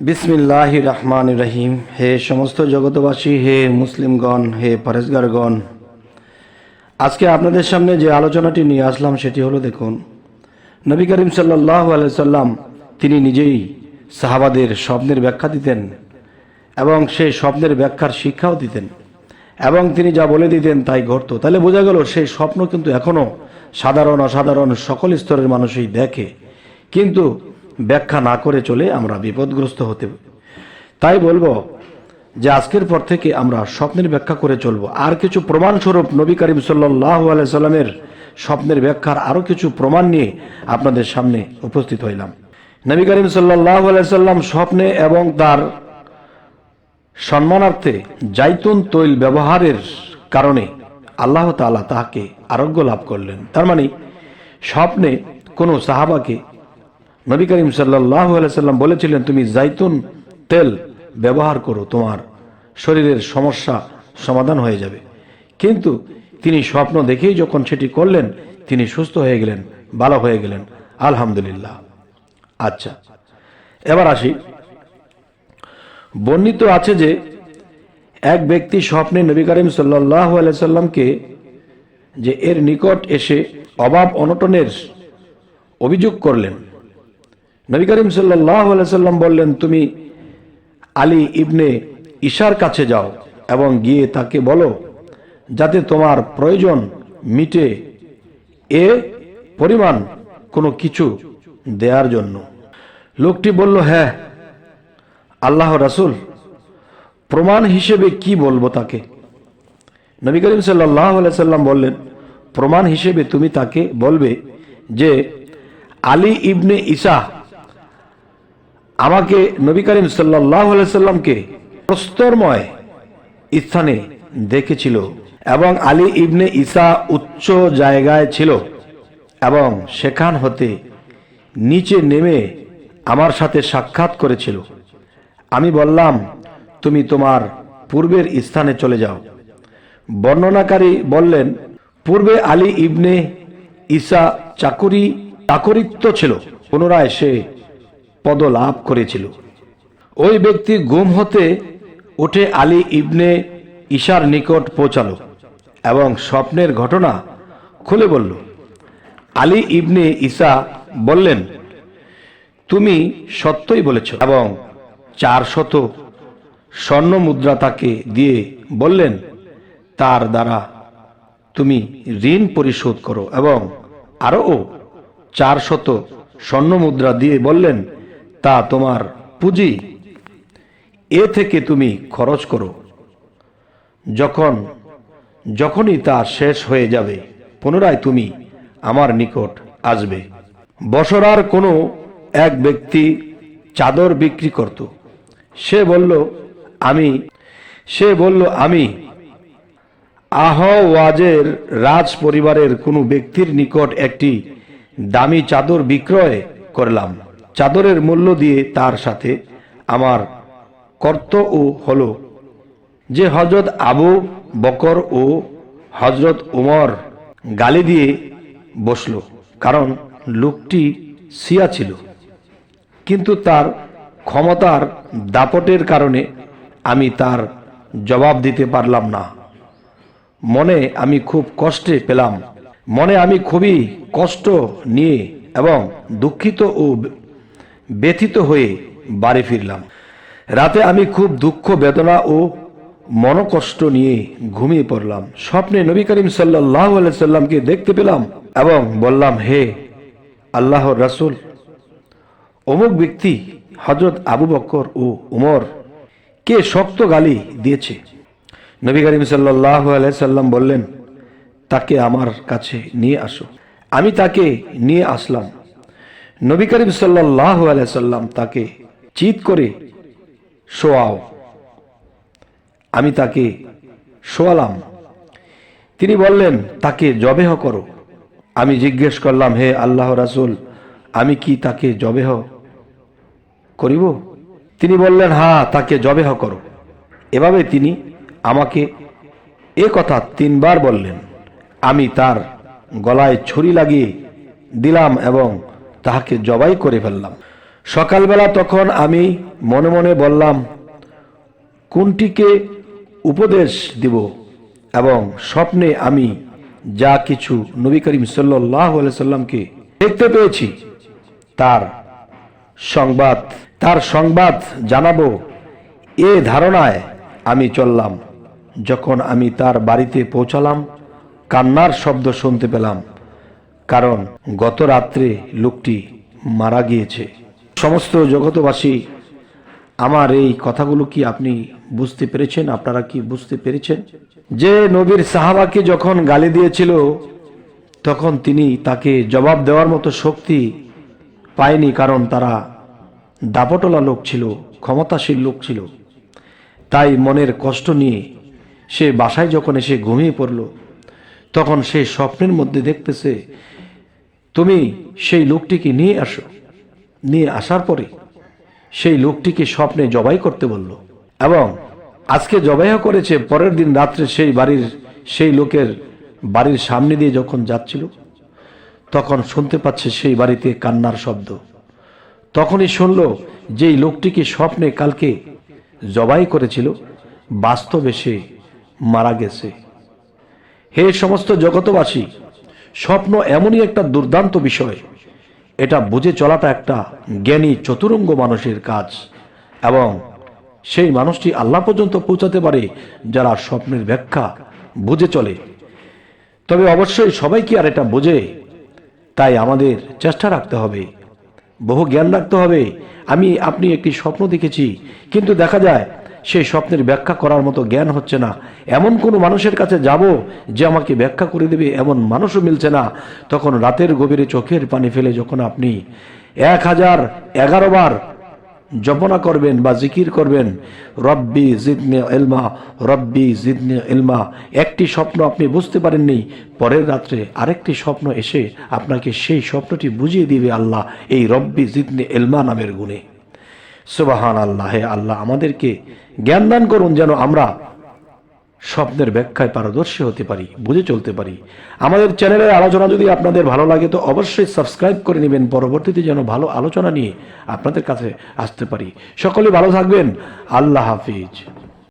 বিসমিল্লাহ রহমান রহিম। হে সমস্ত জগতবাসী হে মুসলিমগণ, হে পরেশগারগণ। আজকে আপনাদের সামনে যে আলোচনাটি নিয়ে আসলাম সেটি হলো দেখুন, নবী করিম সাল্লাহ সাল্লাম তিনি নিজেই সাহাবাদের স্বপ্নের ব্যাখ্যা দিতেন এবং সেই স্বপ্নের ব্যাখ্যার শিক্ষাও দিতেন এবং তিনি যা বলে দিতেন তাই ঘটত। তাহলে বোঝা গেল সেই স্বপ্ন কিন্তু এখনও সাধারণ, অসাধারণ সকল স্তরের মানুষই দেখে। কিন্তু ব্যাখ্যা না করে চলে আমরা বিপদগ্রস্ত হতে তাই বলব যে আজকের পর থেকে আমরা স্বপ্নের ব্যাখ্যা করে চলবো। আর কিছু প্রমাণস্বরূপ নবী করিম সাল্লাহ সাল্লামের স্বপ্নের ব্যাখ্যার আরও কিছু প্রমাণ নিয়ে আপনাদের সামনে উপস্থিত হইলাম। নবী করিম সাল্লাহ সাল্লাম স্বপ্নে এবং তার সম্মানার্থে জাইতুন তৈল ব্যবহারের কারণে আল্লাহ তাআলা তাহাকে আরোগ্য লাভ করলেন। তার মানে স্বপ্নে কোনো সাহাবাকে নবী করিম সাল্লাহ সাল্লাম বলেছিলেন, তুমি জাইতুন তেল ব্যবহার করো, তোমার শরীরের সমস্যা সমাধান হয়ে যাবে। কিন্তু তিনি স্বপ্ন দেখেই যখন সেটি করলেন, তিনি সুস্থ হয়ে গেলেন, ভালো হয়ে গেলেন। আলহামদুলিল্লাহ। আচ্ছা এবার আসি। বর্ণিত আছে যে, এক ব্যক্তি স্বপ্নে নবী করিম সাল্লাহ যে এর নিকট এসে অভাব অনটনের অভিযোগ করলেন নবী করিম সাল্লাম বললেন, তুমি আলী ইবনে ঈশার কাছে যাও এবং গিয়ে তাকে বলো, যাতে তোমার প্রয়োজন মিটে এ পরিমাণ কোনো কিছু দেওয়ার জন্য। লোকটি বলল হ্যাঁ আল্লাহ রাসুল, প্রমাণ হিসেবে কি বলব তাকে? নবী করিম সাল্লাহ সাল্লাম বললেন, প্রমাণ হিসেবে তুমি তাকে বলবে যে আলী ইবনে ঈসা আমাকে নবী করিম সাল্লাহ প্রস্তরময় স্থানে দেখেছিল এবং আলী ইবনে ঈসা উচ্চ জায়গায় ছিল এবং সেখান হতে নিচে নেমে আমার সাথে সাক্ষাৎ করেছিল। আমি বললাম, তুমি তোমার পূর্বের স্থানে চলে যাও। বর্ণনাকারী বললেন, পূর্বে আলী ইবনে ঈসা চাকুরি, চাকরিত্ব ছিল। পুনরায় সে পদ লাভ করেছিল। ওই ব্যক্তি গুম হতে উঠে আলী ইবনে ঈশার নিকট পৌঁছালো এবং স্বপ্নের ঘটনা খুলে বলল। আলী ইবনে ঈসা বললেন, তুমি সত্যই বলেছ। এবং চার শত স্বর্ণ মুদ্রা তাকে দিয়ে বললেন, তার দ্বারা তুমি ঋণ পরিশোধ করো। এবং আরও চার শত স্বর্ণ মুদ্রা দিয়ে বললেন তা তোমার পুঁজি। এ থেকে তুমি খরচ করো। যখন, যখনই তা শেষ হয়ে যাবে, পুনরায় তুমি আমার নিকট আসবে। বসরার কোনো এক ব্যক্তি চাদর বিক্রি করত। সে বলল, আমি, সে বলল, আমি আহওয়াজের রাজ পরিবারের কোনো ব্যক্তির নিকট একটি দামি চাদর বিক্রয় করলাম। চাদরের মূল্য দিয়ে তার সাথে আমার কর্তব্য হল। যে হজরত আবু বকর ও হজরত উমর গালি দিয়ে বসল, কারণ লোকটি সিয়া ছিল। কিন্তু তার ক্ষমতার দাপটের কারণে আমি তার জবাব দিতে পারলাম না। মনে আমি খুব কষ্টে পেলাম। মনে আমি খুবই কষ্ট নিয়ে এবং দুঃখিত ও ব্যথিত হয়ে বাড়ি ফিরলাম। রাতে আমি খুব দুঃখ, বেদনা ও মনকষ্ট নিয়ে ঘুমিয়ে পড়লাম। স্বপ্নে নবী করিম সাল্লাহ সাল্লামকে দেখতে পেলাম এবং বললাম, হে আল্লাহর রাসুল, অমুক ব্যক্তি হজরত আবু বক্কর ও উমর কে শক্ত গালি দিয়েছে? নবী করিম সাল্লাহ সাল্লাম বললেন, তাকে আমার কাছে নিয়ে আসো। আমি তাকে নিয়ে আসলাম। নবী করিম সাল্লাহ সাল্লাম তাকে চিৎ করে শোয়াও। আমি তাকে শোয়ালাম। তিনি বললেন, তাকে জবেহ করো। আমি জিজ্ঞেস করলাম, হে আল্লাহ রাসুল, আমি কি তাকে জবেহ করিব? তিনি বললেন হ্যাঁ তাকে জবেহ করো। এভাবে তিনি আমাকে এ কথা তিনবার বললেন। আমি তার গলায় ছুরি লাগিয়ে দিলাম এবং তাহাকে জবাই করে ফেললাম। সকালবেলা তখন আমি মনে মনে বললাম, কোনটিকে উপদেশ দিব এবং স্বপ্নে আমি যা কিছু নবী করিম সাল্লাহ সাল্লামকে দেখতে পেয়েছি, তার সংবাদ তার সংবাদ জানাব, এ ধারণায় আমি চললাম। যখন আমি তার বাড়িতে পৌঁছালাম, কান্নার শব্দ শুনতে পেলাম। কারণ গত রাত্রে লোকটি মারা গিয়েছে। সমস্ত জগতবাসী আমার এই কথাগুলো কি আপনি বুঝতে পেরেছেন? আপনারা কি বুঝতে পেরেছেন? যে নবীর সাহাবাকে যখন গালি দিয়েছিল, তখন তিনি তাকে জবাব দেওয়ার মতো শক্তি পায়নি, কারণ তারা দাপটলা লোক ছিল, ক্ষমতাশীল লোক ছিল। তাই মনের কষ্ট নিয়ে সে বাসায় যখন এসে ঘুমিয়ে পড়ল তখন সে স্বপ্নের মধ্যে দেখতেছে, তুমি সেই লোকটিকে নিয়ে আসো। নিয়ে আসার পরে সেই লোকটিকে স্বপ্নে জবাই করতে বলল এবং আজকে জবাইও করেছে, পরের দিন রাত্রে সেই বাড়ির, সেই লোকের বাড়ির সামনে দিয়ে যখন যাচ্ছিল, তখন শুনতে পাচ্ছে সেই বাড়িতে কান্নার শব্দ। তখনই শুনল যেই লোকটিকে স্বপ্নে কালকে জবাই করেছিল, বাস্তবে সে মারা গেছে। হে সমস্ত জগতবাসী, স্বপ্ন এমনই একটা দুর্দান্ত বিষয়। এটা বুঝে চলাটা একটা জ্ঞানী চতুরঙ্গ মানুষের কাজ এবং সেই মানুষটি আল্লাহ পর্যন্ত পৌঁছাতে পারে যারা স্বপ্নের ব্যাখ্যা বুঝে চলে। তবে অবশ্যই সবাই কি আর এটা বোঝে, তাই আমাদের চেষ্টা রাখতে হবে। বহু জ্ঞান রাখতে হবে। আমি, আপনি একটি স্বপ্ন দেখেছি, কিন্তু দেখা যায় সেই স্বপ্নের ব্যাখ্যা করার মতো জ্ঞান হচ্ছে না। এমন কোনো মানুষের কাছে যাব যে আমাকে ব্যাখ্যা করে দেবে, এমন মানুষও মিলছে না। তখন রাতের গভীরে চোখের পানি ফেলে যখন আপনি এক হাজার এগারো বার জপনা করবেন বা জিকির করবেন, রব্বি জিদনে এলমা রব্বি জিদনে এলমা একটি স্বপ্ন আপনি বুঝতে পারেননি। পরের রাত্রে আরেকটি স্বপ্ন এসে আপনাকে সেই স্বপ্নটি বুঝিয়ে দিবে আল্লাহ, এই রব্বি জিদনে এলমা নামের গুণে। সুবাহান আল্লাহ আল্লাহ, আমাদেরকে জ্ঞান দান করুন যেন আমরা স্বপ্নের ব্যাখ্যায় পারদর্শী হতে পারি, বুঝে চলতে পারি। আমাদের চ্যানেলের আলোচনা যদি আপনাদের ভালো লাগে, তো অবশ্যই সাবস্ক্রাইব করে নেবেন। পরবর্তীতে যেন ভালো আলোচনা নিয়ে আপনাদের কাছে আসতে পারি। সকলে ভালো থাকবেন। আল্লাহ হাফিজ।